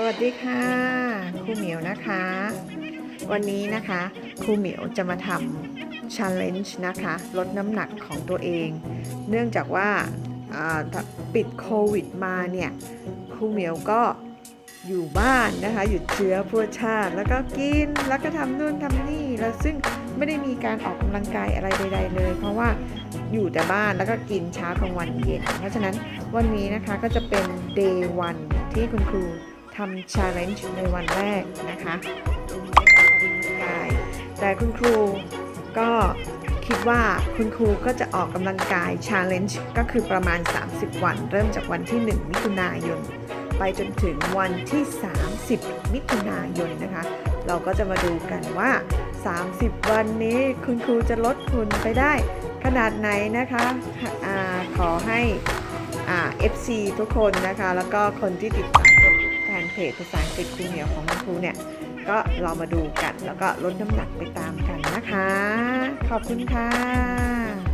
สวัสดีค่ะครูเหมียวนะคะ วันนี้นะคะครูเหมียวจะมาทำ challenge นะคะลดน้ำหนักของตัวเอง เนื่องจากว่าาปิดโควิดมาเนี่ยครูเหมียวก็อยู่บ้านนะคะหยุดเชื้อเพื่อชาติ แล้วก็กินแล้วก็ทำนู่นทำนี่แล้วซึ่งไม่ได้มีการออกกำลังกายอะไรใด ๆ เลย เพราะว่าอยู่แต่บ้านแล้วก็กินเช้ากลางวันเย็นเพราะฉะนั้นวันนี้นะคะก็จะเป็น day one ที่คุณครู ทำ challenge ในวันแรกนะคะกายแต่คุณครูก็คิดว่าคุณครูก็จะออกกำลังกาย challenge ก็คือประมาณ 30 วัน เริ่มจากวันที่ 1 มิถุนายน ไปจนถึงวันที่ 30 มิถุนายนนะคะ เราก็จะมาดูกันว่า 30 วันนี้คุณครูจะลดหุ่นไปได้ขนาดไหนนะคะอขอให้อ่า FC ทุกคนนะคะ แล้วก็คนที่ติดตาม จภาษาอังกฤษครูเหนียวของคุณครูเนี่ย ก็เรามาดูกัน แล้วก็ลดน้ำหนักไปตามกันนะคะ ขอบคุณค่ะ